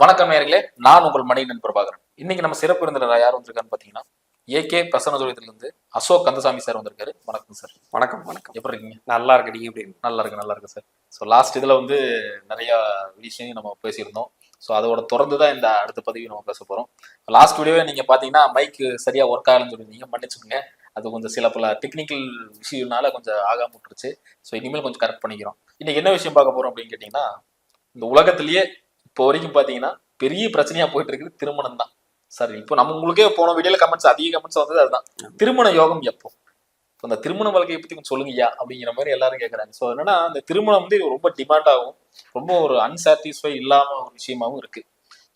வணக்கம் நேர்களே நான் உங்கள் மணிகண்டன் பிரபாகரன். இன்னைக்கு நம்ம சிறப்பு விருந்தினர் யார் வந்திருக்கான்னு பாத்தீங்கன்னா ஏகே இருந்து அசோக் கந்தசாமி சார் வந்திருக்காரு. வணக்கம் சார். வணக்கம் வணக்கம். எப்படி இருக்கீங்க? நல்லா இருக்கு நீங்க எப்படி நல்லா இருக்கு நல்லா இருக்கு சார். ஸோ லாஸ்ட் இதுல வந்து நிறைய விஷயம் நம்ம பேசியிருந்தோம். ஸோ அதோட தொடர்ந்து தான் இந்த அடுத்த பதிவு நம்ம பேச போறோம். லாஸ்ட் வீடியோவே நீங்க பாத்தீங்கன்னா மைக்கு சரியா ஒர்க் ஆகலன்னு சொல்லியிருந்தீங்க. மன்னிச்சுக்கோங்க. அது கொஞ்சம் சில பல டெக்னிக்கல் விஷயம்னால கொஞ்சம் ஆகாம விட்டுருச்சு. ஸோ இனிமேல் கொஞ்சம் கரெக்ட் பண்ணிக்கிறோம். இன்னைக்கு என்ன விஷயம் பார்க்க போறோம் அப்படின்னு கேட்டீங்கன்னா இந்த உலகத்திலேயே இப்போ வரைக்கும் பாத்தீங்கன்னா பெரிய பிரச்சனையா போயிட்டு இருக்குது திருமணம் தான். சரி இப்போ நம்ம உங்களுக்கே போன வீடியோல கமெண்ட்ஸ் அதிக கமெண்ட்ஸ் வந்தது அதுதான். திருமண யோகம் எப்போ? இப்போ அந்த திருமண வாழ்க்கையை பத்தி கொஞ்சம் சொல்லுங்கய்யா அப்படிங்கிற மாதிரி எல்லாரும் கேட்கறாங்க ஸோ என்னன்னா அந்த திருமணம் வந்து ரொம்ப டிமாண்ட் ஆகும். ரொம்ப ஒரு அன்சாட்டிஸ்ஃபை இல்லாம ஒரு விஷயமாவும் இருக்கு.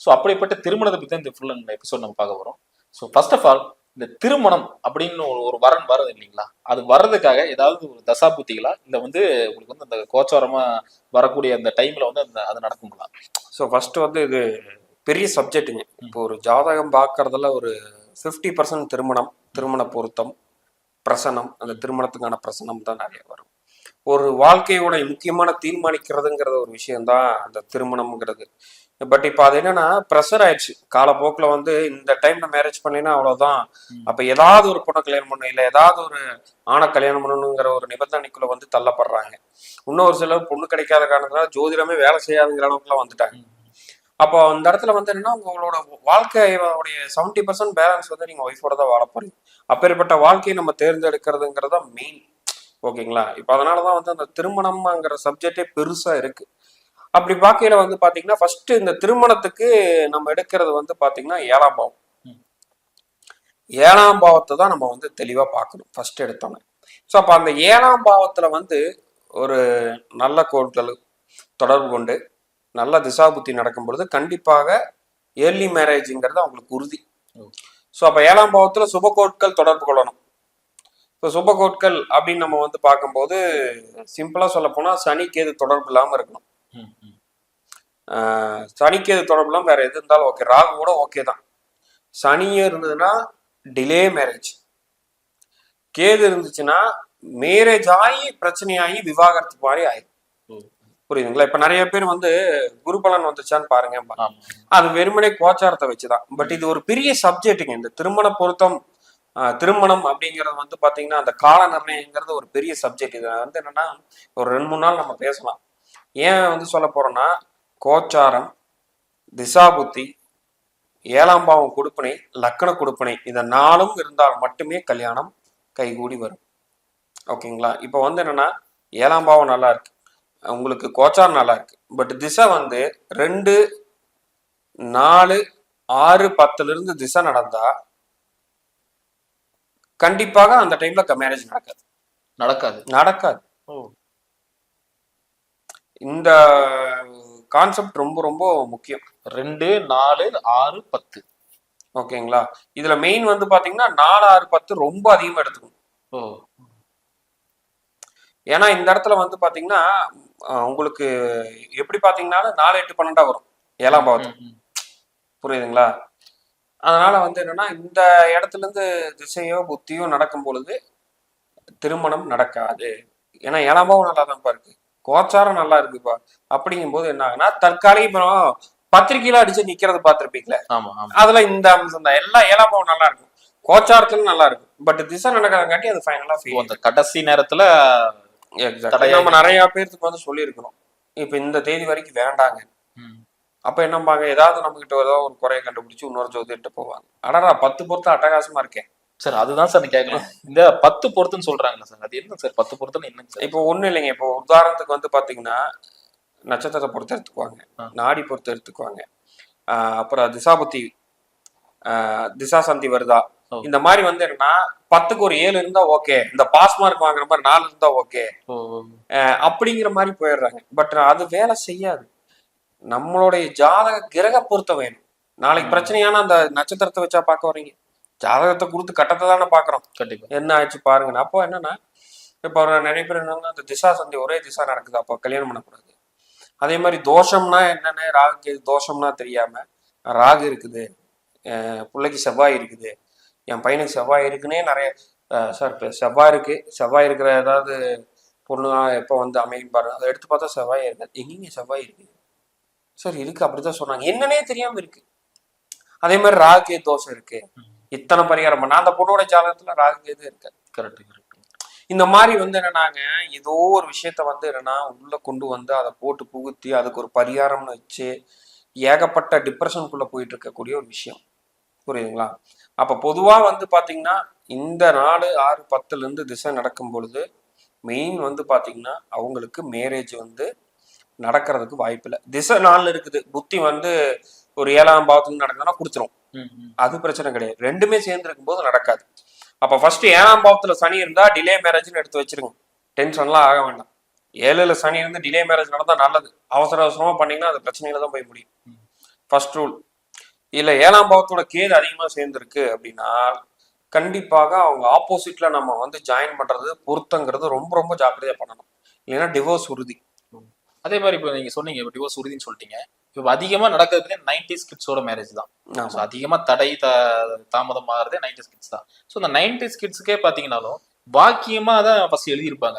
ஸோ அப்படிப்பட்ட திருமணத்தை பத்தி தான் இந்த ஃபுல் எபிசோட் நம்ம பார்க்க போறோம். ஸோ ஃபர்ஸ்ட் ஆஃப் ஆல் இந்த திருமணம் அப்படின்னு ஒரு வரன் வர்றது இல்லைங்களா? அது வர்றதுக்காக ஏதாவது ஒரு தசாபுத்திகளா இல்ல வந்து உங்களுக்கு வந்து அந்த கோச்சாரமா வரக்கூடிய அந்த டைம்ல வந்து அந்த அது நடக்குங்களா? ஸோ ஃபர்ஸ்ட் வந்து இது பெரிய சப்ஜெக்ட்டுங்க இப்போ ஒரு ஜாதகம் பார்க்கறதுல ஒரு ஃபிஃப்டி பர்சன்ட் திருமணம் திருமண பொருத்தம் பிரசனம் அந்த திருமணத்துக்கான பிரசனம் தான் நிறைய வரும். ஒரு வாழ்க்கையோட முக்கியமான தீர்மானிக்கிறதுங்கிறது ஒரு விஷயம்தான் அந்த திருமணம்ங்கிறது. பட் இப்போ அது என்னன்னா ப்ரெஷர் ஆயிடுச்சு. காலப்போக்கில் வந்து இந்த டைம்ல மேரேஜ் பண்ணினா அவ்வளவுதான். ம். அப்ப ஏதாவது ஒரு பொண்ணை கல்யாணம் பண்ணணும் இல்லை ஏதாவது ஒரு ஆணை கல்யாணம் பண்ணணுங்கிற ஒரு நிபந்தனைக்குள்ள வந்து தள்ளப்படுறாங்க. இன்னொரு சிலர் பொண்ணு கிடைக்காத காரணத்தினால ஜோதிடமே வேலை செய்யாதுங்கிற அளவுக்குலாம் வந்துட்டாங்க. அப்போ அந்த இடத்துல வந்து என்னன்னா உங்களோட வாழ்க்கையோடைய செவன்டி பர்சன்ட் பேலன்ஸ் வந்து நீங்க ஒய்ஃபோட தான் வாழ போறீங்க. அப்பேற்பட்ட வாழ்க்கையை நம்ம தேர்ந்தெடுக்கிறதுங்கிறது மெயின் ஓகேங்களா இப்போ அதனால தான் வந்து அந்த திருமணம்ங்கிற சப்ஜெக்டே பெருசா இருக்கு. அப்படி பார்க்கையில வந்து பாத்தீங்கன்னா ஃபர்ஸ்ட் இந்த திருமணத்துக்கு நம்ம எடுக்கிறது வந்து பாத்தீங்கன்னா ஏழாம் பாவம். ஏழாம் பாவத்தை தான் நம்ம வந்து தெளிவா பார்க்கணும் ஃபர்ஸ்ட் எடுத்தோன்னே ஸோ அப்போ அந்த ஏழாம் பாவத்துல வந்து ஒரு நல்ல கோட்கள் தொடர்பு கொண்டு நல்ல திசாபுத்தி நடக்கும் பொழுது கண்டிப்பாக ஏர்லி மேரேஜுங்கிறது அவங்களுக்கு உறுதி. ஸோ அப்போ ஏழாம் பாவத்தில் சுபகோட்கள் தொடர்பு கொள்ளணும். இப்போ சுபகோட்கள் அப்படின்னு நம்ம வந்து பார்க்கும்போது சிம்பிளாக சொல்ல போனால் சனி கேது தொடர்பு இல்லாமல் இருக்கணும். ம், ம். ஆஹ் சனி கேது தொடர்பு இல்லாமல் வேற எது இருந்தாலும் ஓகே ராகு கூட ஓகே தான். சனியே இருந்ததுன்னா டிலே மேரேஜ் கேது இருந்துச்சுன்னா மேரேஜ் ஆகி பிரச்சனையாகி விவாகரத்து மாதிரி ஆயிடும். புரியுதுங்களா? இப்ப நிறைய பேர் வந்து குரு பலன் வந்துச்சான்னு பாருங்க. அது வெறுமனே கோச்சாரத்தை வச்சுதான். பட் இது ஒரு பெரிய சப்ஜெக்ட்டுங்க இந்த திருமண பொருத்தம் திருமணம் அப்படிங்கிறது வந்து பாத்தீங்கன்னா அந்த கால நிர்ணயங்கிறது ஒரு பெரிய சப்ஜெக்ட் இது வந்து என்னன்னா ஒரு ரெண்டு மூணு நாள் நம்ம பேசலாம். ஏன் வந்து சொல்ல போறோம்னா கோச்சாரம் திசாபுத்தி ஏழாம் பாவம் கொடுப்பனை லக்கண கொடுப்பனை இந்த நாளும் இருந்தால் மட்டுமே கல்யாணம் கைகூடி வரும். ஓகேங்களா இப்போ வந்து என்னன்னா ஏழாம் பாவம் நல்லா இருக்கு. உங்களுக்கு கோச்சாரம் நல்லா இருக்கு. பட் திசை வந்து ரெண்டு நாலு ஆறு பத்துல இருந்து திசை நடந்தா கண்டிப்பாக அந்த டைம்ல மேரேஜ் நடக்காது. நடக்காது. நடக்காது. இந்த கான்செப்ட் ரொம்ப ரொம்ப முக்கியம். ரெண்டு நாலு ஆறு பத்து. ஓகேங்களா? இதுல மெயின் வந்து பாத்தீங்கன்னா நாலு ஆறு பத்து ரொம்ப அதிகமா எடுத்துக்கணும். ஓ. ஏன்னா இந்த இடத்துல வந்து பாத்தீங்கன்னா உங்களுக்கு எப்படி பாத்தீங்கன்னாலும் நாலு எட்டு பன்னெண்டா வரும். ஏழாம் பாவத்து. புரியுதுங்களா? அதனால வந்து என்னன்னா இந்த இடத்துல இருந்து திசையோ புத்தியோ நடக்கும் பொழுது திருமணம் நடக்காது. ஏன்னா ஏழாம் பாவம் நல்லா தான்ப்பா இருக்கு கோச்சாரம் நல்லா இருக்குப்பா. அப்படிங்கும்போது என்ன ஆகுனா தற்காலிக இப்போ பத்திரிக்கையில அடிச்சு நிக்கிறது ஆமா அதுல இந்த அம்சம் தான். எல்லாம் ஏழாம் பாவம் நல்லா இருக்கும். கோச்சாரத்துல நல்லா இருக்கும். பட் திசை நடக்கிறங்காட்டி அது ஃபைனலா ஓ, ஃபெயில் அந்த கடைசி நேரத்துல நம்ம நிறைய பேருக்கு வந்து சொல்லியிருக்கிறோம் இப்ப இந்த தேதி வரைக்கும் வேண்டாங்க. அப்ப என்னம்பாங்க ஏதாவது நம்ம கிட்ட ஏதோ ஒரு குறையை கண்டுபிடிச்சு இன்னொரு ஜோதிட்டு போவாங்க. அடடா பத்து பொருத்தம் அட்டகாசமா இருக்கேன் சார் அதுதான் சார் கேட்கலாம் இந்த பத்து பொருத்துன்னு சொல்றாங்கல்ல சார் அது என்ன சார் பத்து பொருத்துன்னு என்னங்க சார்? இப்போ ஒண்ணும் இல்லைங்க இப்போ உதாரணத்துக்கு வந்து பாத்தீங்கன்னா நட்சத்திரத்தை பொறுத்து எடுத்துக்குவாங்க. நாடி பொறுத்து எடுத்துக்குவாங்க. அப்புறம் திசாபுத்தி ஆஹ் திசா சந்தி வருதா. இந்த மாதிரி வந்து என்னன்னா பத்துக்கு ஒரு ஏழு இருந்தா ஓகே இந்த பாஸ் மார்க் வாங்குற மாதிரி நாலு இருந்தா ஓகே. அப்படிங்கிற மாதிரி போயிடுறாங்க. பட் அது வேலை செய்யாது. நம்மளுடைய ஜாதக கிரக பொருத்தம் வேணும். நாளைக்கு. பிரச்சனையான அந்த நட்சத்திரத்தை வச்சா பார்க்க வர்றீங்க. ஜாதகத்தை கொடுத்து கட்டத்தை தானே பாக்குறோம் கண்டிப்பா. என்ன ஆச்சு பாருங்க அப்போ என்னன்னா இப்போ நிறைய பேர் என்னன்னா அந்த திசா சந்தி ஒரே திசா நடக்குது. அப்போ கல்யாணம் பண்ணக்கூடாது. அதே மாதிரி தோஷம்னா என்னன்னு ராகுக்கு எது தோஷம்னா தெரியாம ராகு இருக்குது. பிள்ளைக்கு செவ்வாய் இருக்குது. என் பையனுக்கு செவ்வாய் இருக்குன்னே நிறைய சார் இப்போ செவ்வாய் இருக்கு. செவ்வாய் இருக்கிற ஏதாவது பொண்ணு எப்போ வந்து அமையும் பாருங்க. அதை எடுத்து பார்த்தா செவ்வாய் இருக்காது எங்கேங்க செவ்வாய் இருக்கு? சார் இருக்கு. அப்படிதான் சொன்னாங்க. என்னன்னே தெரியாம இருக்கு. அதே மாதிரி ராகு தோஷம் இருக்கு. இத்தனை பரிகாரம் பண்ண அந்த பொண்ணோட ஜாதகத்துல ராகு கேது இருக்கு கரெக்ட் கரெக்ட் இந்த மாதிரி வந்து என்னன்னாங்க ஏதோ ஒரு விஷயத்த வந்து என்னன்னா உள்ள கொண்டு வந்து அதை போட்டு புகுத்தி அதுக்கு ஒரு பரிகாரம்னு வச்சு ஏகப்பட்ட டிப்ரெஷனுக்குள்ள போயிட்டு இருக்கக்கூடிய ஒரு விஷயம். புரியுதுங்களா? அப்ப பொதுவா வந்து பாத்தீங்கன்னா இந்த நாலு ஆறு பத்துல இருந்து திசை நடக்கும் பொழுது மெயின் வந்து பாத்தீங்கன்னா அவங்களுக்கு மேரேஜ் வந்து நடக்கிறதுக்கு வாய்ப்பு இல்லை திசை நாள் இருக்குது. புத்தி வந்து ஒரு ஏழாம் பாவத்துல நடக்குதுன்னா கொடுத்துரும். அது பிரச்சனை கிடையாது. ரெண்டுமே சேர்ந்து இருக்கும்போது நடக்காது. அப்ப ஃபர்ஸ்ட் ஏழாம் பாவத்துல சனி இருந்தா டிலே மேரேஜ்னு எடுத்து வச்சிருங்க. டென்ஷன்லாம் ஆக வேண்டாம். ஏழுல சனி இருந்து டிலே மேரேஜ் நடந்தா நல்லது. அவசர அவசரமா பண்ணீங்கன்னா அது பிரச்சனையில தான் போய் முடியும். ஃபர்ஸ்ட் ரூல் இல்ல ஏழாம் பாவத்தோட கேது அதிகமா சேர்ந்துருக்கு அப்படின்னா கண்டிப்பாக அவங்க ஆப்போசிட்ல நம்ம வந்து ஜாயின் பண்றது பொருத்தங்கிறது ரொம்ப ரொம்ப ஜாக்கிரதையா பண்ணணும். இல்லைன்னா டிவோர்ஸ் உறுதி. அதே மாதிரி இப்போ நீங்க சொன்னீங்க டிவோர்ஸ் உறுதின்னு சொல்லிட்டீங்க. இப்போ அதிகமா நடக்கிறது நைன்டிஸ் கிட்ஸோட மேரேஜ் தான். ஸோ அதிகமா தடை த தாமதம் ஆகிறதே நைன்டிஸ் கிட்ஸ் தான். ஸோ இந்த நைன்டிஸ் கிட்ஸுக்கே பார்த்தீங்கன்னாலும் பாக்கியமா தான் ஃபர்ஸ்ட் எழுதியிருப்பாங்க.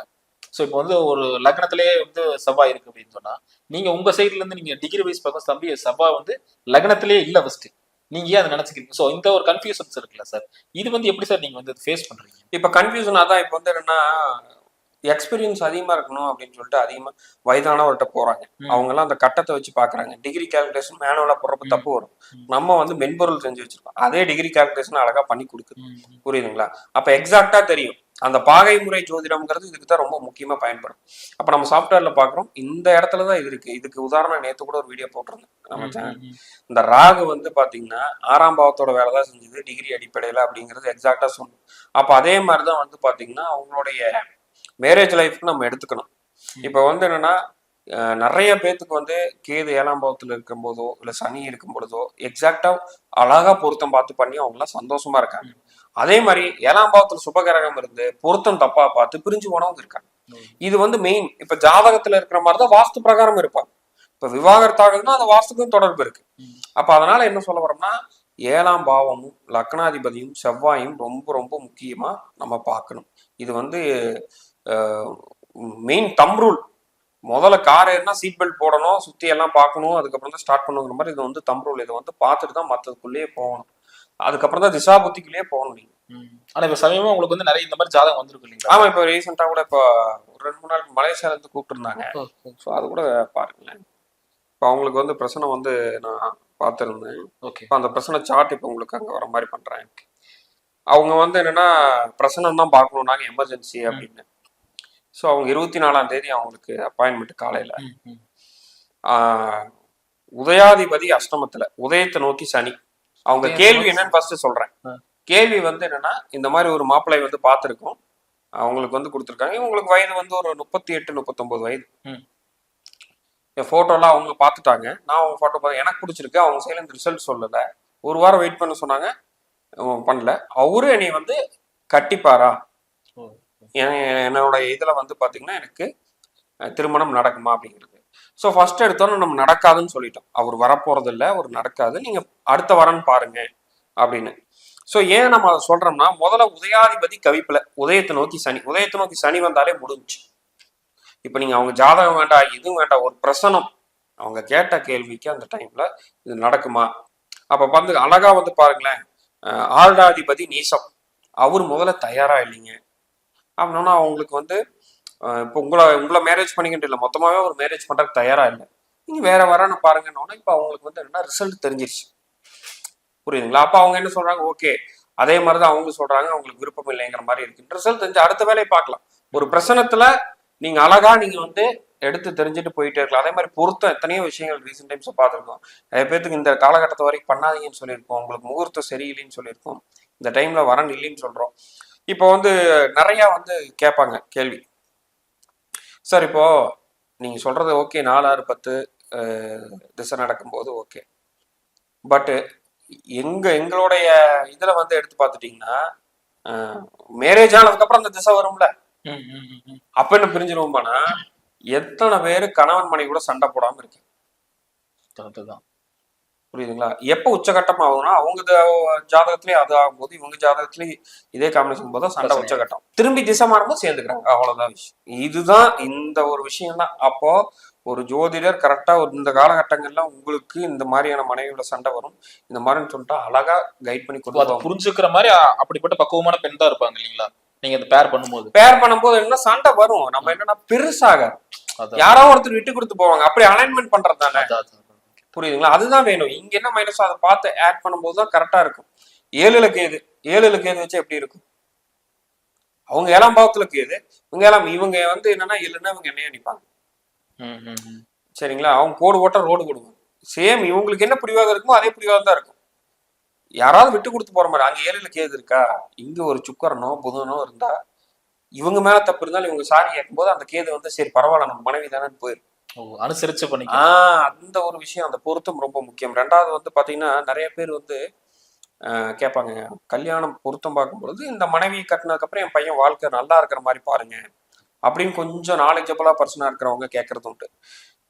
ஸோ இப்போ வந்து ஒரு லக்னத்திலே வந்து செவ்வாய் இருக்கு அப்படின்னு சொன்னா நீங்க உங்க சைட்ல இருந்து நீங்க டிகிரி வைஸ் பார்க்க தம்பி செவ்வாய் வந்து லக்னத்திலே இல்ல ஃபர்ஸ்ட் நீங்க ஏன் அதை நினைச்சுக்கிறீங்க? ஸோ இந்த ஒரு கன்ஃபியூஷன்ஸ் இருக்குல்ல சார் இது வந்து எப்படி சார் நீங்க வந்து ஃபேஸ் பண்றீங்க? இப்ப கன்ஃபியூஷன் அதான் இப்ப வந்து என்னன்னா எக்ஸ்பீரியன்ஸ் அதிகமா இருக்கணும் அப்படின்னு சொல்லிட்டு அதிகமா வயதானவர்கிட்ட போறாங்க. அவங்க எல்லாம் அந்த கட்டத்தை வச்சு பாக்குறாங்க. டிகிரி கால்குலேஷன் மேனுவலா போடுறப்ப. தப்பு வரும். நம்ம வந்து மென்பொருள் செஞ்சு வச்சிருக்கோம். அதே டிகிரி கால்குலேஷன் அழகா பண்ணி கொடுக்குது. புரியுதுங்களா? அப்ப எக்ஸாக்டா தெரியும். அந்த பாகை முறை ஜோதிடம்ங்கிறது இதுக்கு தான் ரொம்ப முக்கியமா பயன்படும். அப்ப நம்ம சாஃப்ட்வேர்ல பாக்குறோம். இந்த இடத்துல தான் இது இருக்கு. இதுக்கு உதாரணம் நேத்து கூட ஒரு வீடியோ போட்டிருந்தேன். நம்ம. இந்த ராகு வந்து பாத்தீங்கன்னா ஆறாம் பாவத்தோட வேலை தான் செஞ்சது. டிகிரி அடிப்படையில அப்படிங்கிறது எக்ஸாக்டா சொன்னோம். அப்ப அதே மாதிரி தான் வந்து பாத்தீங்கன்னா அவங்களுடைய மேரேஜ் லைஃப்க்கு நம்ம எடுத்துக்கணும். இப்ப வந்து என்னன்னா நிறைய பேத்துக்கு வந்து கேது ஏழாம் பாவத்துல இருக்கும் போதோ இல்ல சனி இருக்கும் பொழுதோ எக்ஸாக்டா அழகா பொருத்தம் பார்த்து பண்ணி அவங்க எல்லாம் சந்தோஷமா இருக்காங்க. அதே மாதிரி ஏழாம் பாவத்துல சுபகிரகம் இருந்து பொருத்தம் தப்பா பார்த்து பிரிஞ்சு போனவங்க இருக்காங்க. இது வந்து மெயின் இப்ப ஜாதகத்துல இருக்கிற மாதிரி தான் வாஸ்து பிரகாரம் இருப்பாங்க. இப்ப விவாகரத்து ஆகுதுன்னா அந்த வாஸ்துக்கும் தொடர்பு இருக்கு. அப்ப அதனால என்ன சொல்ல வரோம்னா ஏழாம் பாவமும் லக்னாதிபதியும் செவ்வாயும் ரொம்ப ரொம்ப முக்கியமா நம்ம பார்க்கணும். இது வந்து மெயின் தம் ரூல் முதல்ல கார் ஏறினா சீட் பெல்ட் போடணும் சுத்தி எல்லாம் பார்க்கணும் அதுக்கப்புறம் தான் ஸ்டார்ட் பண்ணுங்கிற மாதிரி இது வந்து தம் ரூல் இதை வந்து பார்த்துட்டு தான் மற்றதுக்குள்ளேயே போகணும். அதுக்கப்புறம் தான் திசா புத்திக்குள்ளேயே போகணும் நீங்க. ம். ஆனா இப்ப சமயமா உங்களுக்கு வந்து நிறைய இந்த மாதிரி ஜாதகம் வந்திருக்கு இல்லைங்களா? ஆமா இப்போ ரீசெண்டா கூட இப்போ ஒரு ரெண்டு மூணு நாள் மலேசியால இருந்து கூப்பிட்டு இருந்தாங்க ஸோ அது கூட பாருங்களேன். இப்போ அவங்களுக்கு வந்து பிரச்சனை வந்து நான் பார்த்துருந்தேன். ஓகே. இப்போ அந்த பிரச்சனை சார்ட் இப்போ உங்களுக்கு அங்கே வர மாதிரி பண்றேன். அவங்க வந்து என்னன்னா பிரசனம் தான் பார்க்கணும். நாங்கள் எமர்ஜென்சி அப்படின்னு. ஸோ அவங்க இருபத்தி நாலாம் தேதி அவங்களுக்கு அப்பாயின்மெண்ட் காலையில. உதயாதிபதி அஷ்டமத்துல உதயத்தை நோக்கி சனி. அவங்க கேள்வி என்னன்னு ஃபர்ஸ்ட் சொல்றேன். கேள்வி வந்து என்னன்னா இந்த மாதிரி ஒரு மாப்பிள்ளை வந்து பார்த்துருக்கோம். அவங்களுக்கு வந்து கொடுத்துருக்காங்க. இவங்களுக்கு வயது வந்து ஒரு முப்பத்தி எட்டு முப்பத்தொன்பது வயது. என் போட்டோலாம் அவங்க பார்த்துட்டாங்க. நான் அவங்க போட்டோ பார்த்து எனக்கு பிடிச்சிருக்கு. அவங்க சைட்ல இருந்து ரிசல்ட் சொல்லல. ஒரு வாரம் வெயிட் பண்ண சொன்னாங்க. பண்ணல. அவரு என்னை வந்து கட்டிப்பாரா? என்னோட இதில் வந்து பார்த்தீங்கன்னா எனக்கு திருமணம் நடக்குமா அப்படிங்கிறது. ஸோ ஃபர்ஸ்ட் எடுத்தோன்னே நம்ம நடக்காதுன்னு சொல்லிட்டோம். அவர் வரப்போறது இல்லை அவர் நடக்காது. நீங்கள் அடுத்த வரன்னு பாருங்க அப்படின்னு. ஸோ ஏன் நம்ம அதை சொல்கிறோம்னா முதல்ல உதயாதிபதி கவிப்பில் உதயத்தை நோக்கி சனி உதயத்தை நோக்கி சனி வந்தாலே முடிஞ்சுச்சு. இப்போ நீங்கள் அவங்க ஜாதகம் வேண்டாம் எதுவும் வேண்டாம் ஒரு பிரசனம். அவங்க கேட்ட கேள்விக்கு அந்த டைம்ல இது நடக்குமா? அப்போ வந்து அழகா வந்து பாருங்களேன் அஹ், நீசம். அவர் முதல்ல தயாரா இல்லைங்க. அப்படின்னா அவங்களுக்கு வந்து இப்போ உங்களை உங்களை மேரேஜ் பண்ணிக்கிட்டு இல்லை மொத்தமாவே ஒரு மேரேஜ் பண்றதுக்கு தயாரா இல்லை. நீங்க வேற வரான்னு பாருங்கன்னா இப்போ அவங்களுக்கு வந்து என்னன்னா ரிசல்ட் தெரிஞ்சிருச்சு. புரியுதுங்களா? அப்போ அவங்க என்ன சொல்றாங்க? ஓகே அதே மாதிரி தான் அவங்க சொல்றாங்க அவங்களுக்கு விருப்பம் இல்லைங்கிற மாதிரி இருக்கு. ரிசல்ட் தெரிஞ்சு அடுத்த வேலையை பார்க்கலாம். ஒரு பிரச்சனத்துல நீங்க அழகா நீங்க வந்து எடுத்து தெரிஞ்சுட்டு போயிட்டே இருக்கலாம். அதே மாதிரி பொருத்தம் எத்தனையோ விஷயங்கள் ரீசெண்ட் டைம்ஸ் பார்த்துருக்கோம். நிறைய பேத்துக்கு இந்த காலகட்டத்தை வரைக்கும் பண்ணாதீங்கன்னு சொல்லியிருக்கோம். உங்களுக்கு முகூர்த்தம் சரியில்லைன்னு சொல்லியிருக்கோம். இந்த டைம்ல வரன் இல்லைன்னு சொல்கிறோம் இப்போ வந்து நிறைய வந்து கேட்பாங்க கேள்வி. சார் இப்போ நீங்க சொல்றது ஓகே நாலு ஆறு பத்து திசை நடக்கும்போது ஓகே. பட்டு எங்க எங்களுடைய இதுல வந்து எடுத்து பார்த்துட்டீங்கன்னா மேரேஜ் ஆனதுக்கு அப்புறம் அந்த திசை வரும்ல. அப்ப என்ன பிரிஞ்சிருவோம்னா எத்தனை பேர் கணவன் மனைவி கூட சண்டை போடாம இருக்கு புரியுதுங்களா? எப்ப உச்சகட்டம் ஆகும்னா அவங்க ஜாதகத்திலேயே அது ஆகும்போது இவங்க ஜாதகத்திலேயே இதே காம்பினேஷன் போது சண்டை. உச்சகட்டம். திரும்பி திசை மாறும்போது சேர்ந்துக்கிறாங்க. அவ்வளவுதான் விஷயம். இதுதான் இந்த ஒரு விஷயம் தான் அப்போ ஒரு ஜோதிடர் கரெக்டா ஒரு இந்த காலகட்டங்கள்ல உங்களுக்கு இந்த மாதிரியான மனைவியோட சண்டை வரும். இந்த மாதிரின்னு சொல்லிட்டு அழகா கைட் பண்ணி கொடுத்து புரிஞ்சுக்கிற மாதிரி அப்படிப்பட்ட பக்குவமான பெண் தான் இருப்பாங்க இல்லைங்களா? நீங்க இந்த பேர் பண்ணும்போது. பேர் பண்ணும்போது என்ன சண்டை வரும். நம்ம என்னன்னா பெருசாக. யாரோ ஒருத்தர் விட்டு கொடுத்து போவாங்க. அப்படி அலைன்மெண்ட் பண்றது தானே. புரியுதுங்களா? அதுதான் வேணும். இங்க என்ன மைனஸோ அதை பார்த்து ஆட் பண்ணும்போது தான் கரெக்டா இருக்கும். ஏழுல கேது. ஏழுல கேது வச்சா எப்படி இருக்கும்? அவங்க ஏழாம் பாவத்துல கேது. இவங்க ஏழாம் இவங்க வந்து என்னன்னா இல்லைன்னா இவங்க என்னைய நினைப்பாங்க. சரிங்களா? அவங்க கோடு ஓட்ட ரோடு போடுவாங்க. சேம் இவங்களுக்கு என்ன பிடிவாக இருக்குமோ அதே பிடிவாக தான் இருக்கும். யாராவது விட்டு கொடுத்து போற மாதிரி அங்க ஏழுல கேது இருக்கா? இங்க ஒரு சுக்கரனோ புதனோ இருந்தா இவங்க மேல தப்பு இருந்தாலும் இவங்க சாரி கேட்கும்போது அந்த கேது வந்து சரி பரவாயில்ல நம்ம மனைவி தானே போயிருக்கு அனுசரிச்சு பண்ணிக்க. அந்த ஒரு விஷயம் அந்த பொருத்தம் ரொம்ப முக்கியம். ரெண்டாவது வந்து பாத்தீங்கன்னா நிறைய பேர் வந்து கேட்பாங்க கல்யாணம் பொருத்தம் பார்க்கும்பொழுது இந்த மனைவி கட்டினதுக்கப்புறம் என் பையன் வாழ்க்கை நல்லா இருக்கிற மாதிரி பாருங்க. அப்படின்னு கொஞ்சம் நாலேஜபிளா பர்சனா இருக்கிறவங்க கேட்கறது உண்டு.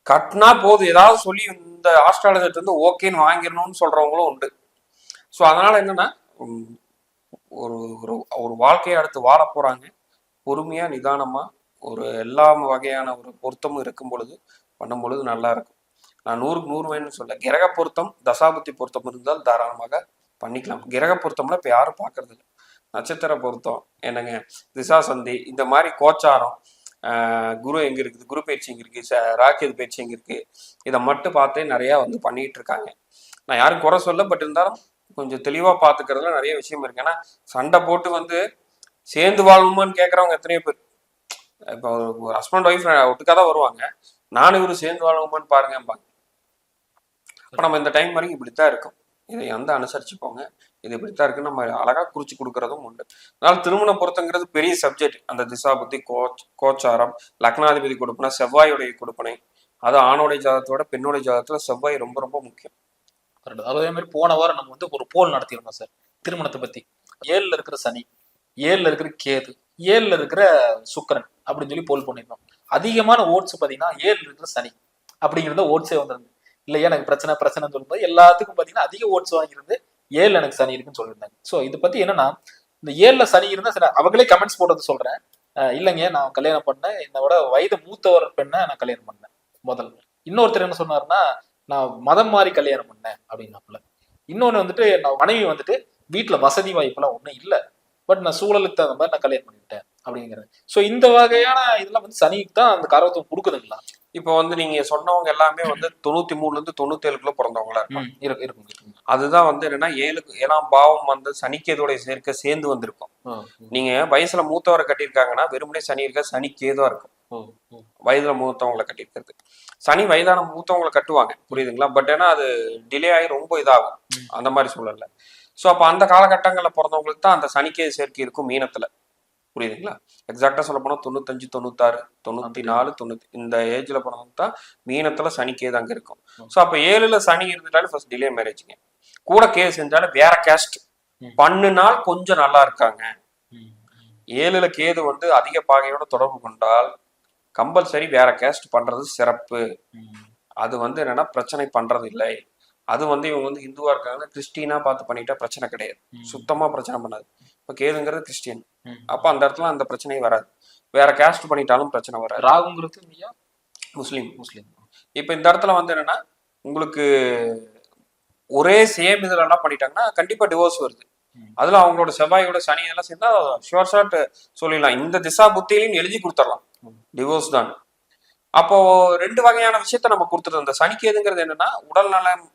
கட்டினா போதும். ஏதாவது சொல்லி இந்த ஆஸ்ட்ராலஜர்ட்ட இருந்து ஓகேன்னு வாங்கிடணும்னு சொல்றவங்களும் உண்டு. ஸோ அதனால என்னன்னா ஒரு ஒரு ஒரு வாழ்க்கையை அடுத்து வாழ போறாங்க. பொறுமையா நிதானமா ஒரு எல்லா வகையான ஒரு பொருத்தமும் இருக்கும் பொழுது பண்ணும் பொழுது நல்லா இருக்கும். நான் நூறுக்கு நூறு வேணும்னு சொல்ல கிரக பொருத்தம் தசாபுத்தி பொருத்தம் இருந்தால் தாராளமாக பண்ணிக்கலாம். கிரக பொருத்தம்னா இப்போ யாரும் பார்க்கறது இல்லை. நட்சத்திர பொருத்தம் என்னங்க திசா சந்தி இந்த மாதிரி கோச்சாரம் ஆஹ் குரு எங்க இருக்குது குரு பயிற்சி எங்க இருக்கு ச- ராக்கெது பயிற்சி எங்க இருக்கு இதை மட்டும் பார்த்தே நிறைய வந்து பண்ணிட்டு இருக்காங்க. நான் யாரும் குறை சொல்ல பட் இருந்தாலும் கொஞ்சம் தெளிவா பாத்துக்கிறதுல நிறைய விஷயம் இருக்கு. ஏன்னா சண்டை போட்டு வந்து சேர்ந்து வாழணுமான்னு கேட்கறவங்க எத்தனையோ பேர். இப்போ ஒரு ஹஸ்பண்ட் ஒய்ஃப் ஒட்டுக்காக தான் வருவாங்க. நானும் இவரும் சேர்ந்து வாழணுமான்னு பாருங்கம்பாங்க. அப்போ நம்ம இந்த டைம் வரைக்கும் இப்படித்தான் இருக்கும். இதை வந்து அனுசரிச்சு போங்க இது இப்படித்தான் இருக்குன்னு நம்ம அழகா குறிச்சு கொடுக்கறதும் உண்டு. அதனால திருமண பொருத்தங்கிறது பெரிய சப்ஜெக்ட் அந்த திசா புத்தி கோச் கோச்சாரம் லக்னாதிபதி கொடுப்பனை செவ்வாயுடைய கொடுப்பனை. அது ஆணோடைய ஜாதகத்தோட பெண்ணுடைய ஜாதத்துல செவ்வாய் ரொம்ப ரொம்ப முக்கியம். அதே மாதிரி போன வாரம் நம்ம வந்து ஒரு போல் நடத்தியிருந்தோம் சார் திருமணத்தை பத்தி. ஏழுல இருக்கிற சனி ஏழுல இருக்கிற கேது ஏழுல இருக்கிற சுக்கிரன். அப்படின்னு சொல்லி போல் பண்ணியிருந்தோம் அதிகமான ஓட்ஸ் பார்த்தீங்கன்னா ஏழு இருக்கிற சனி அப்படிங்கிறத ஓட்ஸே வந்திருந்து இல்லையா? எனக்கு பிரச்சனை பிரச்சனைன்னு சொல்லும்போது எல்லாத்துக்கும் பார்த்தீங்கன்னா அதிக ஓட்ஸ் வாங்கியிருந்து ஏழு எனக்கு சனி இருக்குன்னு சொல்லியிருந்தாங்க. ஸோ இதை பத்தி என்னன்னா இந்த ஏழுல சனி இருந்தால் சரி அவங்களே கமெண்ட்ஸ் போடுறது சொல்றேன். இல்லைங்க நான் கல்யாணம் பண்ணேன். என்னோட வயது மூத்தவர் பெண்ணை நான் கல்யாணம் பண்ணேன் முதல் இன்னொருத்தர் என்ன சொன்னாருன்னா நான் மதம் மாறி கல்யாணம் பண்ணேன் அப்படின்னாப்புல. இன்னொன்னு வந்துட்டு நான் மனைவி வந்துட்டு வீட்டில் வசதி வாய்ப்பெல்லாம் ஒன்றும் இல்லை. பட் நான் சூழலுக்கு தகுந்த மாதிரி நான் கல்யாணம் பண்ணிவிட்டேன் அப்படிங்கிறது. சோ இந்த வகையான இதெல்லாம் வந்து சனிக்கு தான் அந்த காரகத்துவம் கொடுக்குதுங்களா? இப்போ வந்து நீங்க சொன்னவங்க எல்லாமே வந்து தொண்ணூத்தி மூணுல இருந்து தொண்ணூத்தி ஏழுக்குள்ள பிறந்தவங்களா இருப்பாங்க. ம், இருக்கு இருக்குங்க இருக்குங்க அதுதான் வந்து என்னன்னா ஏழுக்கு ஏழாம் பாவம் வந்து சனிக்கேதோடைய சேர்க்க சேர்ந்து வந்திருக்கும். நீங்க வயசுல மூத்தவரை கட்டியிருக்காங்கன்னா வெறுமனே சனி இருக்க சனி கேதுவா இருக்கும். வயதுல மூத்தவங்களை கட்டியிருக்கிறது. சனி வயதான மூத்தவங்களை கட்டுவாங்க புரியுதுங்களா? பட் ஏன்னா அது டிலே ஆகி ரொம்ப இதாகும். அந்த மாதிரி சூழல்ல. ஸோ அப்போ அந்த காலகட்டங்களில் பிறந்தவங்களுக்கு தான் அந்த சனிக்கேது சேர்க்கை இருக்கும் மீனத்துல. புரியுதுங்களா? எக்ஸாக்டா சொல்ல போனா தொண்ணூத்தஞ்சு தொண்ணூத்தாறு தொண்ணூத்தி நாலு தொண்ணூத்தி இந்த ஏஜ்ல பிறந்தவங்க தான் மீனத்துல சனிக்கேது அங்க இருக்கும். ஸோ அப்போ ஏழுல சனி இருந்துட்டாலும் ஃபர்ஸ்ட் டிலே மேரேஜ்ங்க கூட கேஸ் செஞ்சாலும் வேற கேஸ்ட். பண்ணுனால் கொஞ்சம் நல்லா இருக்காங்க. ஏழுல கேது வந்து அதிக பாகையோட தொடர்பு கொண்டால் கம்பல்சரி வேற கேஸ்ட் பண்றது சிறப்பு. அது வந்து என்னன்னா பிரச்சனை பண்றது இல்லை. அது வந்து இவங்க வந்து இந்துவா இருக்காங்க கிறிஸ்டினா பார்த்து பண்ணிட்டா பிரச்சனை கிடையாது. சுத்தமா பிரச்சனை பண்ணாது. இப்ப கேதுங்கிறது கிறிஸ்டியன். அப்ப அந்த இடத்துல அந்த பிரச்சனையும் வராது. வேற கேஸ்ட் பண்ணிட்டாலும் பிரச்சனை வராது. ராகுங்கிறது முஸ்லீம். முஸ்லீம். இப்ப இந்த இடத்துல வந்து என்னன்னா உங்களுக்கு ஒரே சேம் இதுல எல்லாம் பண்ணிட்டாங்கன்னா கண்டிப்பா டிவோர்ஸ் வருது. அதுல அவங்களோட செவ்வாயோட சனி இதெல்லாம் சேர்ந்தா ஷுவர் ஷார்ட் சொல்லிடலாம். இந்த திசா புத்தியிலையும் எழுதி கொடுத்துடலாம். டிவோர்ஸ் தான். அப்போ ரெண்டு வகையான விஷயத்த நம்ம கொடுத்துருந்தோம் இந்த சனிக்கேதுங்கிறது என்னன்னா உடல் நலம்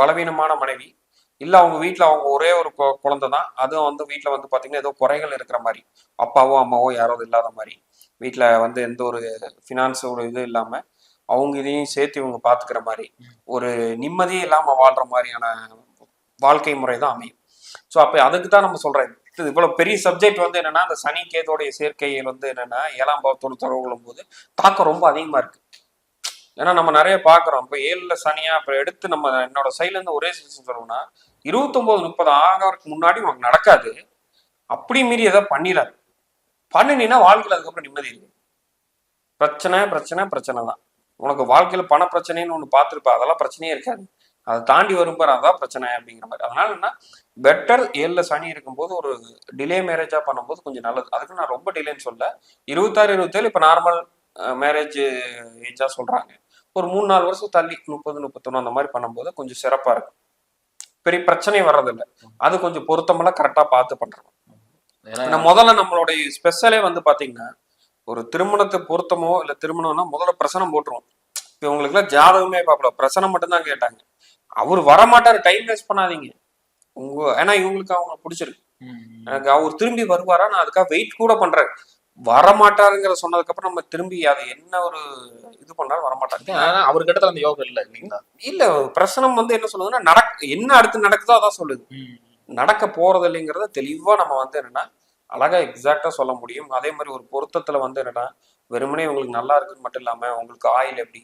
பலவீனமான மனைவி இல்லை அவங்க வீட்டில் அவங்க ஒரே ஒரு கு குழந்தை தான் அதுவும் வந்து வீட்டில் வந்து பார்த்தீங்கன்னா ஏதோ குறைகள் இருக்கிற மாதிரி. அப்பாவோ அம்மாவோ யாரோ இல்லாத மாதிரி. வீட்டில் வந்து எந்த ஒரு ஃபினான்ஸ் ஒரு இது அவங்க இதையும் சேர்த்து இவங்க பார்த்துக்கிற மாதிரி. ஒரு நிம்மதியே இல்லாமல் வாழ்கிற மாதிரியான வாழ்க்கை முறை தான் அமையும். ஸோ அப்போ அதுக்கு தான் நம்ம சொல்கிறேன் இவ்வளோ பெரிய சப்ஜெக்ட் வந்து என்னன்னா அந்த சனி கேதோடைய சேர்க்கையில் வந்து என்னென்னா ஏழாம் பாவத்தோடு தொடர்பு கொள்ளும்போது தாக்கம் ரொம்ப அதிகமாக இருக்குது ஏன்னா நம்ம நிறைய பாக்குறோம். இப்போ ஏழுல சனியா அப்புறம் எடுத்து நம்ம என்னோட சைட்ல இருந்து ஒரே சஜஷன் சொல்லணும்னா இருபத்தொன்பது முப்பது ஆகிறதுக்கு முன்னாடி உனக்கு நடக்காது. அப்படி மீறி ஏதோ பண்ணிடாது. பண்ணினீன்னா வாழ்க்கையில் அதுக்கப்புறம் நிம்மதி இருக்கு. பிரச்சனை பிரச்சனை பிரச்சனை தான். உனக்கு வாழ்க்கையில பண பிரச்சனைன்னு ஒன்று பார்த்துருப்பா அதெல்லாம் பிரச்சனையே இருக்காது. அதை தாண்டி வரும்பார் அதான் பிரச்சனை அப்படிங்கிற மாதிரி. அதனால என்ன? பெட்டர் ஏழில் சனி இருக்கும்போது ஒரு டிலே மேரேஜாக பண்ணும்போது கொஞ்சம் நல்லது. அதுக்கு நான் ரொம்ப டிலேன்னு சொல்ல இருபத்தாறு இருபத்தேழு இப்போ நார்மல் மேரேஜ் ஏஜாக சொல்கிறாங்க ஒரு மூணு நாலு வருஷம் தள்ளி முப்பது முப்பத்தொன்னு அந்த மாதிரி பண்ணும்போது கொஞ்சம் சிறப்பா இருக்கும். பெரிய பிரச்சனை வர்றதில்ல. அது கொஞ்சம் பொருத்தமெல்லாம் கரெக்டா பார்த்து பண்றோம். ஏன்னா முதல்ல நம்மளுடைய ஸ்பெஷலே வந்து பாத்தீங்கன்னா ஒரு திருமணத்தை பொருத்தமோ இல்ல திருமணம்னா முதல்ல பிரசனம் போட்டுருவோம். இப்போ உங்களுக்குலாம் ஜாதகமே பார்க்கல. பிரசனம் மட்டும்தான் கேட்டாங்க. அவர் வரமாட்டாரு. டைம் வேஸ்ட் பண்ணாதீங்க. உங்க ஏன்னா இவங்களுக்கு அவங்க பிடிச்சிருக்கு. எனக்கு அவர் திரும்பி வருவாரா? நான் அதுக்காக வெயிட் கூட பண்றேன். வரமாட்டாருங்கிற சொன்னதுக்கு அப்புறம் நம்ம திரும்பி அது என்ன ஒரு இது பண்ணாலும் வரமாட்டாங்க ஆனா அவர் கிட்ட அந்த யோகம் இல்ல இல்லைங்களா? இல்ல பிரசனம் வந்து என்ன சொல்லுதுன்னா நடக்க என்ன அடுத்து நடக்குதோ அதான் சொல்லுது. நடக்க போறது இல்லைங்கிறத தெளிவா நம்ம வந்து என்னன்னா அழகா எக்ஸாக்டா சொல்ல முடியும். அதே மாதிரி ஒரு பொருத்தத்துல வந்து என்னன்னா வெறுமனே உங்களுக்கு நல்லா இருக்குன்னு மட்டும் இல்லாம உங்களுக்கு ஆயில் எப்படி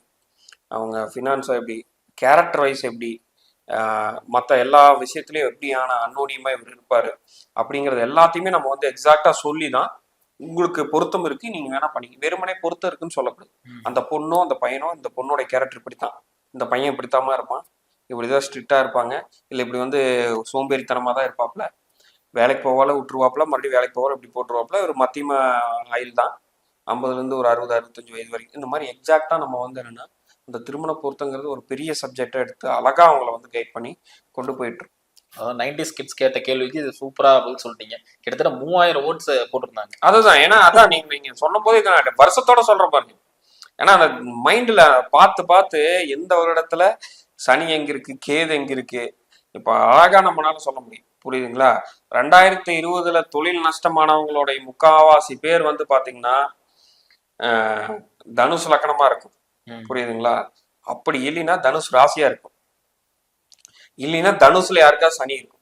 அவங்க ஃபினான்ஸா எப்படி கேரக்டர் வைஸ் எப்படி மற்ற எல்லா விஷயத்துலயும் எப்படியான அன்னோனியமா இவர் இருப்பாரு அப்படிங்கறது எல்லாத்தையுமே நம்ம வந்து எக்ஸாக்டா சொல்லி தான் உங்களுக்கு பொருத்தம் இருக்கு நீங்க வேணா பண்ணி வெறுமனே பொருத்தம் இருக்குன்னு சொல்லக்கூடாது. அந்த பொண்ணோ அந்த பையனோ இந்த பொண்ணோட கேரக்டர் இப்படித்தான். இந்த பையன் இப்படித்தாம இருப்பான். இப்படிதான் ஸ்ட்ரிக்டா இருப்பாங்க. இல்ல இப்படி வந்து சோம்பேறித்தனமா தான் இருப்பாப்ல வேலைக்கு போவால விட்டுருவாப்புல மறுபடியும் வேலைக்கு போவால இப்படி போட்டுருவாப்புல. ஒரு மத்தியம ஆயில் தான். ஐம்பதுல இருந்து ஒரு அறுபது அறுபத்தஞ்சு வயது வரைக்கும். இந்த மாதிரி எக்ஸாக்டா நம்ம வந்து என்னன்னா இந்த திருமண பொருத்தங்கிறது ஒரு பெரிய சப்ஜெக்டா எடுத்து அழகா அவங்கள வந்து கைட் பண்ணி கொண்டு போயிட்டு இருக்கோம். அதாவது நைன்டிஸ் கிட்ஸ் கேட்ட கேள்விக்கு இது சூப்பரா பதில் சொல்லிட்டீங்க. கிட்டத்தட்ட மூவாயிரம் ஓட்ஸ் போட்டிருந்தாங்க. அதுதான் ஏன்னா அதான் நீங்க நீங்க சொன்ன போதே வருஷத்தோட சொல்ற பாருங்க. ஏன்னா அந்த மைண்ட்ல பார்த்து பார்த்து எந்த ஒரு இடத்துல சனி எங்க இருக்கு கேது எங்க இருக்கு இப்ப அழகா நம்மளால சொல்ல முடியும். புரியுதுங்களா? ரெண்டாயிரத்தி இருபதுல தொழில் நஷ்டமானவங்களுடைய முக்காவாசி பேர் வந்து பாத்தீங்கன்னா தனுசு லக்கணமா இருக்கும். புரியுதுங்களா? அப்படி இல்லைன்னா தனுஷ் ராசியா இருக்கும். இல்லைன்னா தனுசுல யாருக்கா சனி இருக்கும்.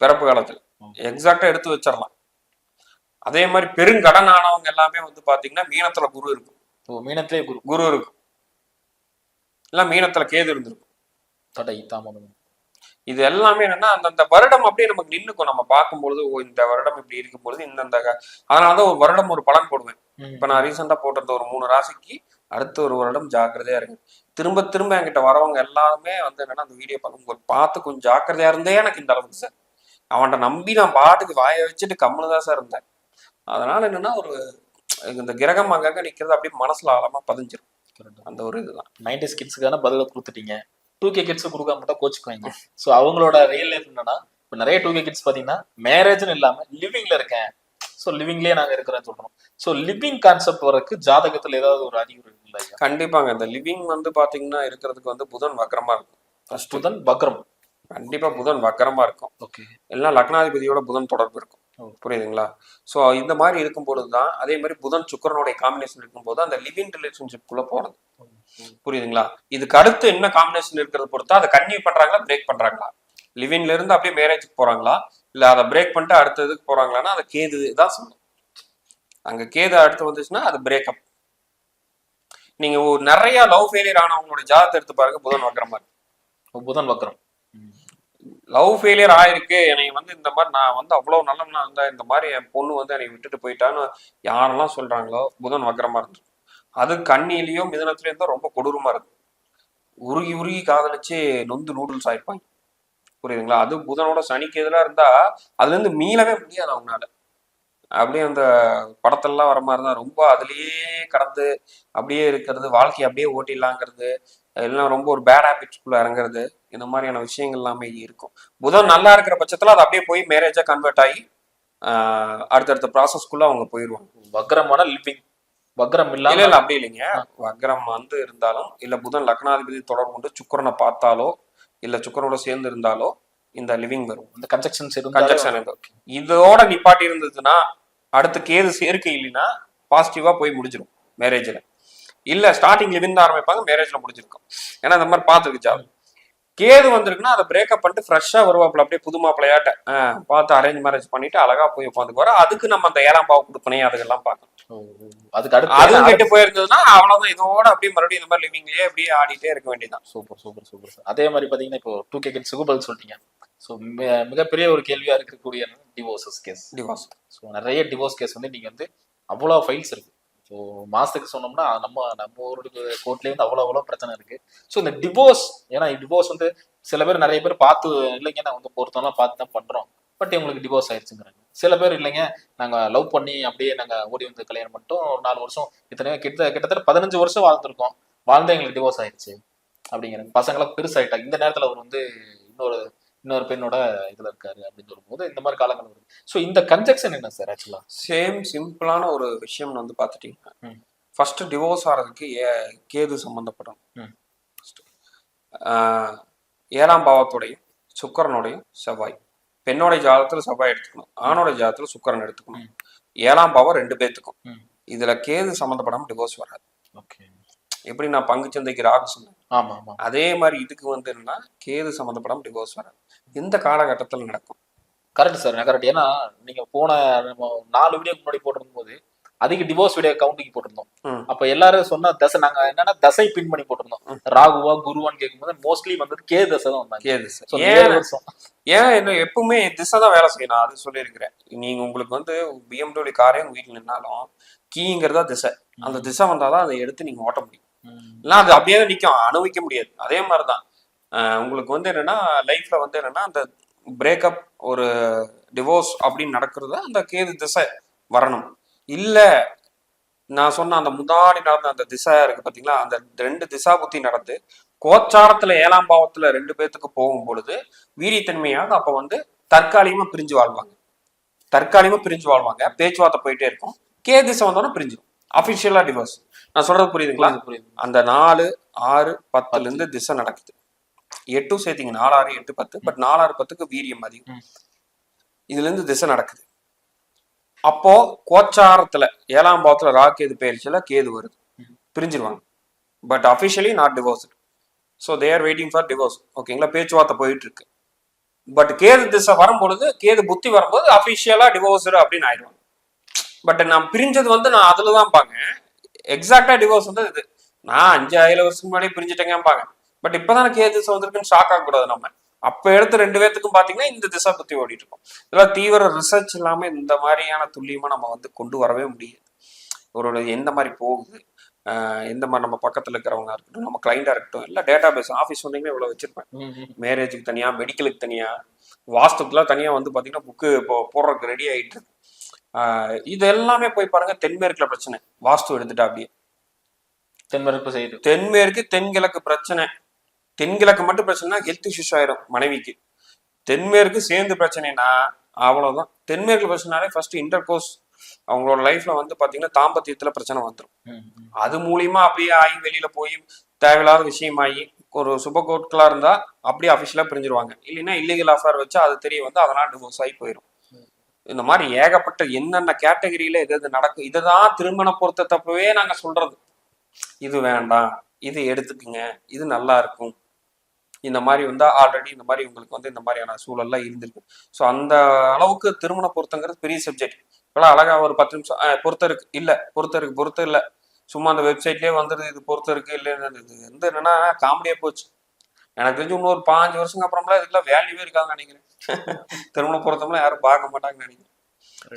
பிறப்பு காலத்துல. எக்ஸாக்டா எடுத்து வச்சிடலாம் அதே மாதிரி பெருங்கடன் ஆனவங்க எல்லாமே வந்து பாத்தீங்கன்னா மீனத்துல குரு இருக்கும். மீனத்திலே குரு. குரு இருக்கும். இல்ல மீனத்துல கேது இருந்திருக்கும். தடை தாமதம். இது எல்லாமே என்னன்னா அந்தந்த வருடம் அப்படியே நமக்கு நின்னுக்கும். நம்ம பார்க்கும்பொழுது ஓ இந்த வருடம் இப்படி இருக்கும் பொழுது இந்தந்த அதனாலதான் ஒரு வருடம் ஒரு பலன் போடுவேன். இப்ப நான் ரீசெண்டா போட்டிருந்த ஒரு மூணு ராசிக்கு அடுத்த ஒரு வருடம் ஜாக்கிரதையா இருக்கு திரும்ப திரும்ப என்கிட்ட வரவங்க எல்லாருமே வந்து என்னன்னா அந்த வீடியோ பார்க்கும் பார்த்து கொஞ்சம் ஜாக்கிரதையா இருந்தே எனக்கு இந்த அளவுக்கு சார் அவன்கிட்ட நம்பி நான் பாட்டுக்கு வாயை வச்சுட்டு கம்முனு தான் சார் இருந்தேன். அதனால என்னன்னா ஒரு இந்த கிரகம் அங்கங்க நிக்கிறது அப்படியே மனசுல ஆழமா பதிஞ்சிரும். அந்த ஒரு இதுதான். நைன்டிஸ் கிட்ஸுக்கான பதில கொடுத்துட்டீங்க. டூ கே கிட்ஸ் கொடுக்காம மட்டும் கோச்சுக்குவாங்க. ஸோ அவங்களோட ரியல் லைஃப் என்னன்னா இப்போ நிறைய டூ கே கிட்ஸ் பார்த்தீங்கன்னா மேரேஜ்னு இல்லாம லிவிங்ல இருக்கேன். ஸோ லிவிங்லேயே நாங்க இருக்கிறேன்னு சொல்றோம். ஸோ லிவிங் கான்செப்ட் வரக்கு ஜாதகத்துல ஏதாவது ஒரு அறிகுறி இல்லை கண்டிப்பாங்க. இந்த லிவிங் வந்து பாத்தீங்கன்னா இருக்கிறதுக்கு வந்து புதன் வக்கரமா இருக்கும். புதன் பக்ரம் கண்டிப்பா புதன் வக்கரமா இருக்கும். ஓகே எல்லாம் லக்னாதிபதியோட புதன் தொடர்பு இருக்கும். புரியுதுங்களா? சோ இந்த மாதிரி இருக்கும் பொழுதுதான் அதே மாதிரி புதன் சுக்கரனுடைய காம்பினேஷன் இருக்கும்போது அந்த லிவிங் ரிலேஷன்ஷிப் குள்ள போறது. புரியுதுங்களா? இதுக்கு அடுத்து என்ன காம்பினேஷன் இருக்கிறத பொறுத்தா அதை கன்டினியூ பண்றாங்களா பிரேக் பண்றாங்களா? லிவிங்ல இருந்து அப்படியே மேரேஜுக்கு போறாங்களா? இல்ல அதை பிரேக் பண்ணிட்டு அடுத்த இதுக்கு போறாங்களான்னா அதை கேது தான் சொல்லணும் அங்க கேது அடுத்து வந்துச்சுன்னா அது பிரேக்கப் நீங்க ஒரு நிறைய லவ் ஃபெயிலியர் ஆனவங்களோட ஜாதகத்தை எடுத்து பாருங்க புதன் வக்கரமா இருக்கு புதன் வக்ரம். லவ் ஃபெயிலியர் ஆயிருக்கு என்னை வந்து இந்த மாதிரி நான் வந்து அவ்வளவு நல்லவனா இருந்தா இந்த மாதிரி என் பொண்ணு வந்து என்னை விட்டுட்டு போயிட்டான்னு யாரெல்லாம் சொல்றாங்களோ புதன் வக்கரமா இருந்து. அது கண்ணிலையோ மிதனத்திலயோ இருந்தா ரொம்ப கொடூரமா இருக்கு. உருகி உருகி காதலிச்சு நொந்து நூடுல்ஸ் ஆயிருப்பாங்க. புரியுதுங்களா? அது புதனோட சனிக்கு எதிராக இருந்தா அதுல இருந்து மீளவே முடியாது அவங்களால அப்படியே அந்த படத்தெல்லாம் வர மாதிரி தான். ரொம்ப அதுலயே கடந்து அப்படியே இருக்கிறது வாழ்க்கையை அப்படியே ஓட்டிடலாங்கிறது எல்லாம் ரொம்ப ஒரு பேட் ஹேபிட்ஸ்குள்ள இறங்குறது இந்த மாதிரியான விஷயங்கள் எல்லாமே இருக்கும். புதன் நல்லா இருக்கிற பட்சத்துல அது அப்படியே போய் மேரேஜா கன்வெர்ட் ஆகி அடுத்தடுத்த ப்ராசஸ்க்குள்ள அவங்க போயிடுவாங்க. வக்ரமான லிவிங் வக்ரம் இல்ல இல்ல அப்படி இல்லைங்க. வக்ரம் வந்து இருந்தாலும் இல்ல புதன் லக்னாதிபதி தொடர்பு கொண்டு சுக்கிரனை பார்த்தாலோ இல்ல சுக்கிரனோட சேர்ந்து இருந்தாலோ இந்த லிவிங் வரும். இந்த கன்ஜெக்ஷன்ஸ் கன்ஜெக்ஷன் இதோட நிப்பாட்டி இருந்ததுன்னா அடுத்து கேது சேர்க்கை இல்லைன்னா பாசிட்டிவா போய் முடிஞ்சிடும் மேரேஜ்ல இல்ல ஸ்டார்டிங் லிவிங் ஆரம்பிப்பாங்க மேரேஜ்ல முடிஞ்சிருக்கும். ஏன்னா இந்த மாதிரி பார்த்துருக்கு ஜாதகம். கேது வந்திருக்குன்னா அதை பிரேக்கப் பண்ணிட்டு ஃப்ரெஷ்ஷா வருவாப்புல. அப்படியே புது மாப்பிள்ளையாட்ட பார்த்து அரேஞ்ச் மேரேஜ் பண்ணிட்டு அழகா போய் உட்காந்துக்குவாரு. அதுக்கு நம்ம அந்த ஏழாம் பாவம் கொடுப்பனே அதுக்கெல்லாம் பார்க்கணும். அதுக்கு அதுவும் கெட்டு போயிருந்ததுன்னா அவ்வளவுதான். இதோட அப்படியே மறுபடியும் இந்த மாதிரி லிவிங்லயே அப்படியே ஆடிட்டே இருக்க வேண்டியதான் சூப்பர் சூப்பர் சூப்பர் அதே மாதிரி பாத்தீங்கன்னா இப்போ டூ கே கிட்ஸுக்கு பதில் சொல்லிட்டீங்க. ஸோ மிகப்பெரிய ஒரு கேள்வியா இருக்கக்கூடிய டிவோர்சஸ் கேஸ் டிவோர்ஸ் ஸோ நிறைய டிவோர்ஸ் கேஸ் வந்து நீங்க வந்து அவ்வளோ ஃபைல்ஸ் இருக்கு. ஸோ மாசத்துக்கு சொன்னோம்னா நம்ம நம்ம ஒரு கோர்ட்லேயே வந்து அவ்வளோ அவ்வளோ பிரச்சனை இருக்கு. ஸோ இந்த டிவோர்ஸ் ஏன்னா டிவோர்ஸ் வந்து சில பேர் நிறைய பேர் பார்த்து இல்லைங்க நான் வந்து பொருத்தம்லாம் பார்த்து தான் பண்றோம். பட் இவங்களுக்கு டிவோர்ஸ் ஆயிடுச்சுங்கிறாங்க சில பேர் இல்லைங்க நாங்க லவ் பண்ணி அப்படியே நாங்க ஓடி வந்து கல்யாணம் பண்ணிட்டோம். ஒரு நாலு வருஷம் இத்தனை கிட்ட கிட்டத்தட்ட பதினஞ்சு வருஷம் வாழ்ந்துருக்கோம். வாழ்ந்து எங்களுக்கு டிவோர்ஸ் ஆயிடுச்சு அப்படிங்கிறாங்க. பசங்களாம் பெருசாயிட்டாங்க. இந்த நேரத்துல அவர் வந்து இன்னொரு இன்னொரு பெண்ணோட இதுல இருக்காரு அப்படின்னு சொல்லும்போது இந்த மாதிரி காலங்கள் வருது ஸோ இந்த கன்ஜெக்ஷன் என்ன சார் ஆக்சுவலா சேம் சிம்பிளான ஒரு விஷயம் வந்து பார்த்துட்டீங்கன்னா. ஃபர்ஸ்ட் டிவோர்ஸ் ஆகிறதுக்கு ஏ கேது சம்பந்தப்படும் ம். First. ஆஹ் ஏழாம் பாவத்துடையும் சுக்கரனுடையும் செவ்வாய் பெண்ணோட ஜாதகத்துல செவ்வாய் எடுத்துக்கணும் ஆணோட ஜாதகத்துல சுக்கரன் எடுத்துக்கணும். ஏழாம் பாவம் ரெண்டு பேத்துக்கும் ம். இதுல கேது சம்மந்தப்படாம டிவோர்ஸ் வராது ஓகே எப்படி நான் பங்குச்சந்தைக்கு ராகு சொன்னேன். ஆமா ஆமா. அதே மாதிரி இதுக்கு வந்து என்னன்னா கேது சம்மந்தப்படாம டிவோர்ஸ் வராது. இந்த காலகட்டத்தில் நடக்கும். கரெக்ட் சார் கரெக்ட் ஏன்னா நீங்க போன நம்ம நாலு வீடியோக்கு முன்னாடி போட்டிருக்கும் போது அதிக டிவோர்ஸ் வீடியோ கவுண்டிங் போட்டிருந்தோம். அப்ப எல்லாரும் சொன்ன தசை நாங்க என்னன்னா தசை பின் பண்ணி போட்டிருந்தோம். ராகுவா குருவான்னு கேட்கும்போது மோஸ்ட்லி வந்து கே தசை தான் வந்தாங்க. சார் ஏழு ஏன்? என்ன எப்பவுமே திசை தான் வேலை செய்யணும் அது சொல்லியிருக்கிறேன். நீங்க உங்களுக்கு வந்து பிஎம்டபிள்யூ காரே உங்க வீட்டில் நின்னாலும் கீங்கிறதா திசை. அந்த திசை வந்தாதான் அதை எடுத்து நீங்க ஓட்ட முடியும். இல்லைன்னா அது அப்படியே தான் நிற்கும் அனுபவிக்க முடியாது. அதே மாதிரிதான். ஆஹ் உங்களுக்கு வந்து என்னன்னா லைஃப்ல வந்து என்னன்னா அந்த பிரேக்கப் ஒரு டிவோர்ஸ் அப்படின்னு நடக்கிறது அந்த கேது திசை வரணும். இல்ல நான் சொன்ன அந்த முன்னாடி நடந்த அந்த திசை இருக்கு பாத்தீங்களா? அந்த ரெண்டு திசா புத்தி நடந்து கோச்சாரத்துல ஏழாம் பாவத்துல ரெண்டு பேர்த்துக்கு போகும் பொழுது வீரியத்தன்மையாக அப்ப வந்து தற்காலிகமா பிரிஞ்சு வாழ்வாங்க. தற்காலிகமா பிரிஞ்சு வாழ்வாங்க. பேச்சுவார்த்தை போயிட்டே இருக்கும். கே திசை வந்தோன்னா பிரிஞ்சிடும் அபிஷியலா டிவோர்ஸ் நான் சொல்றது புரியுதுங்களா? புரியுது அந்த நாலு ஆறு பத்துல இருந்து திசை நடக்குது. எட்டும் சேர்த்தீங்க நாலாறு எட்டு பத்து. பட் நாலாறு பத்துக்கு வீரியம் அதிகம். இதுல இருந்து திசை நடக்குது. அப்போ கோச்சாரத்துல ஏழாம் பாவத்துல ரா கேது பயிற்சியில கேது வருது. பிரிஞ்சிருவாங்க. But officially not divorce so they are waiting for divorce ஓகேங்களா பேச்சுவார்த்தை போயிட்டு இருக்கு. பட் கேது திசை வரும்பொழுது கேது புத்தி வரும்போது அஃபிஷியலா டிவோர்ஸ்டு அப்படின்னு ஆயிடுவாங்க. பட் நான் பிரிஞ்சது வந்து நான் அதுல தான் பாங்க எக்ஸாக்டா டிவோர்ஸ் வந்து இது. நான் அஞ்சு ஏழு வருஷத்துக்கு முன்னாடி பிரிஞ்சுட்டேங்கம்பாங்க பட் இப்பதான் கேது திசை வந்திருக்குன்னு ஷாக் ஆகக்கூடாது நம்ம. அப்ப எடுத்த ரெண்டு பேத்துக்கும் பாத்தீங்கன்னா இந்த திசை பத்தி ஓடிட்டு இருக்கும். இதெல்லாம் தீவிர ரிசர்ச் இல்லாம இந்த மாதிரியான துல்லியமா நம்ம வந்து கொண்டு வரவே முடியாது ஒரு எந்த மாதிரி போகுது? எந்த மாதிரி நம்ம பக்கத்துல இருக்கிறவங்க இருக்கட்டும் நம்ம கிளைண்டா இருக்கட்டும் எல்லாம் டேட்டா பேஸ் ஆஃபீஸ் வந்தீங்கன்னா இவ்வளவு வச்சிருப்பேன். மேரேஜுக்கு தனியா மெடிக்கலுக்கு தனியா வாஸ்துக்குலாம் தனியா வந்து பாத்தீங்கன்னா புக்கு இப்போ போடுறதுக்கு ரெடி ஆயிட்டு இருக்கு. இது எல்லாமே போய் பாருங்க தென்மேற்குல பிரச்சனை. வாஸ்து எடுத்துட்டா அப்படியே. தென்மறுப்பு செய்யுது. தென்மேற்கு தென்கிழக்கு பிரச்சனை. தென்கிழக்கு மட்டும் பிரச்சனைனா ஹெல்த் இஷ்யூஸ் ஆயிரும் மனைவிக்கு. தென்மேற்கு சேர்ந்து பிரச்சனைனா அவ்வளவுதான். தென்மேற்கு பிரச்சனைனாலே ஃபர்ஸ்ட் இன்டர் கோர்ஸ் அவங்களோட லைஃப்ல வந்து பாத்தீங்கன்னா தாம்பத்தியத்துல பிரச்சனை வந்துடும். அது மூலியமா அப்படியே ஆகி வெளியில போய் தேவையில்லாத விஷயமாகி ஒரு சுப கோட்களா இருந்தா அப்படியே அபிஷியலா பிரிஞ்சிருவாங்க. இல்லைன்னா இல்லீகல் அஃபேர் வச்சு அது தெரிய வந்து அதெல்லாம் டிவோர்ஸ் ஆகி போயிடும் இந்த மாதிரி ஏகப்பட்ட என்னென்ன கேட்டகரியில எது எது நடக்கும் இதுதான் திருமண பொருத்த தப்பவே நாங்க சொல்றது. இது வேண்டாம் இது எடுத்துக்குங்க இது நல்லா இருக்கும். இந்த மாதிரி வந்து ஆல்ரெடி இந்த மாதிரி உங்களுக்கு வந்து இந்த மாதிரியான சூழல்லாம் இருந்திருக்கு. ஸோ அந்த அளவுக்கு திருமண பொருத்தங்கிறது பெரிய சப்ஜெக்ட் இப்பெல்லாம் அழகா ஒரு பத்து நிமிஷம் அஹ், பொருத்தம் இருக்கு. இல்ல பொருத்தம் இருக்கு பொருத்தம் இல்ல. சும்மா அந்த வெப்சைட்லயே வந்துருது இது பொருத்தம் இருக்கு இல்ல இது வந்து என்னன்னா காமெடியா போச்சு. எனக்கு தெரிஞ்சு இன்னொரு பாஞ்சு வருஷங்க அப்புறம்லாம் இதுக்கெல்லாம் வேல்யூவே இருக்காதுன்னு நினைக்கிறேன். திருமண பொருத்தம்லாம் யாரும் பார்க்க மாட்டாங்கன்னு நினைக்கிறேன்.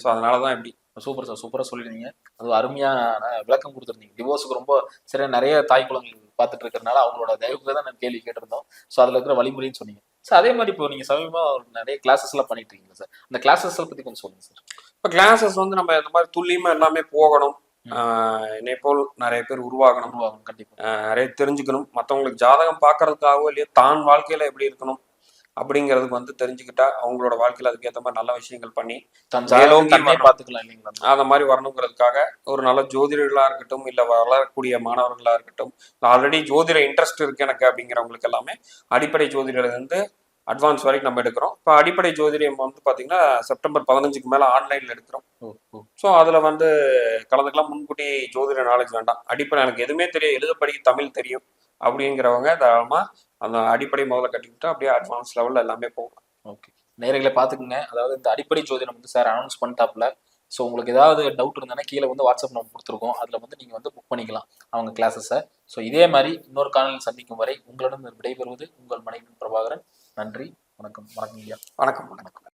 ஸோ அதனாலதான் இப்படி. சூப்பர் சார் சூப்பரா சொல்லிருந்தீங்க அது அருமையான விளக்கம் கொடுத்துருந்தீங்க. டிவோர்ஸுக்கு ரொம்ப சரியா நிறைய தாய் குளங்கள் பார்த்துட்டு இருக்கிறதுனால அவங்களோட தயவுக்கு தான் நான் கேள்வி கேட்டிருந்தோம். ஸோ அதுல இருக்கிற வழிமுறைன்னு சொன்னீங்க. சார் அதே மாதிரி இப்போ நீங்க சமீபமா ஒரு நிறைய கிளாஸஸ் எல்லாம் பண்ணிட்டு இருக்கீங்க சார் அந்த கிளாஸஸ் பத்தி கொஞ்சம் சொல்லுங்க சார் இப்போ கிளாஸஸ் வந்து நம்ம இந்த மாதிரி துல்லியமா எல்லாமே போகணும். என்னை போல் நிறைய பேர் உருவாகணும். உருவாகும் கண்டிப்பா. ஆஹ் நிறைய தெரிஞ்சுக்கணும். மற்றவங்களுக்கு ஜாதகம் பார்க்கறதுக்காகவோ இல்லையோ தான் வாழ்க்கையில எப்படி இருக்கணும் அப்படிங்கிறதுக்கு வந்து தெரிஞ்சுக்கிட்டா அவங்களோட வாழ்க்கையில அதுக்கேற்ற மாதிரி நல்ல விஷயங்கள் பண்ணி. பாத்துக்கலாம் இல்லைங்களா? அந்த மாதிரி வரணுங்கிறதுக்காக ஒரு நல்ல ஜோதிடர்களா இருக்கட்டும் இல்ல வளரக்கூடிய மாணவர்களா இருக்கட்டும் ஆல்ரெடி ஜோதிட இன்ட்ரெஸ்ட் இருக்கு எனக்கு அப்படிங்கிறவங்களுக்கு எல்லாமே அடிப்படை ஜோதிடர் வந்து அட்வான்ஸ் வரைக்கும் நம்ம எடுக்கிறோம். இப்போ அடிப்படை ஜோதிடம் வந்து பாத்தீங்கன்னா செப்டம்பர் பதினஞ்சுக்கு மேல ஆன்லைன்ல எடுக்கிறோம். ஸோ அதில் வந்து கலந்துக்கலாம். முன்கூட்டி ஜோதிட நாலேஜ் வேண்டாம். அடிப்படை எனக்கு எதுவுமே தெரியும் எழுத படிக்க தமிழ் தெரியும் அப்படிங்கிறவங்க தாராளமாக அந்த அடிப்படை முதல்ல கட்டிக்கிட்டு அப்படியே அட்வான்ஸ் லெவலில் எல்லாமே போகும். ஓகே நேர்களை பார்த்துக்குங்க. அதாவது இந்த அடிப்படை ஜோதிடம் வந்து சார் அனௌன்ஸ் பண்ணிட்டாப்ல ஸோ உங்களுக்கு ஏதாவது டவுட் இருந்தானா கீழே வந்து வாட்ஸ்அப் நம்பர் கொடுத்துருக்கோம். அதில் வந்து நீங்கள் வந்து புக் பண்ணிக்கலாம் அவங்க கிளாஸஸை ஸோ இதே மாதிரி இன்னொரு காலையில் சந்திக்கும் வரை உங்களிடம் விடைபெறுவது உங்கள் மனைவி பிரபாகரன். நன்றி. வணக்கம். வணக்கம் ஐயா வணக்கம் வணக்கம்.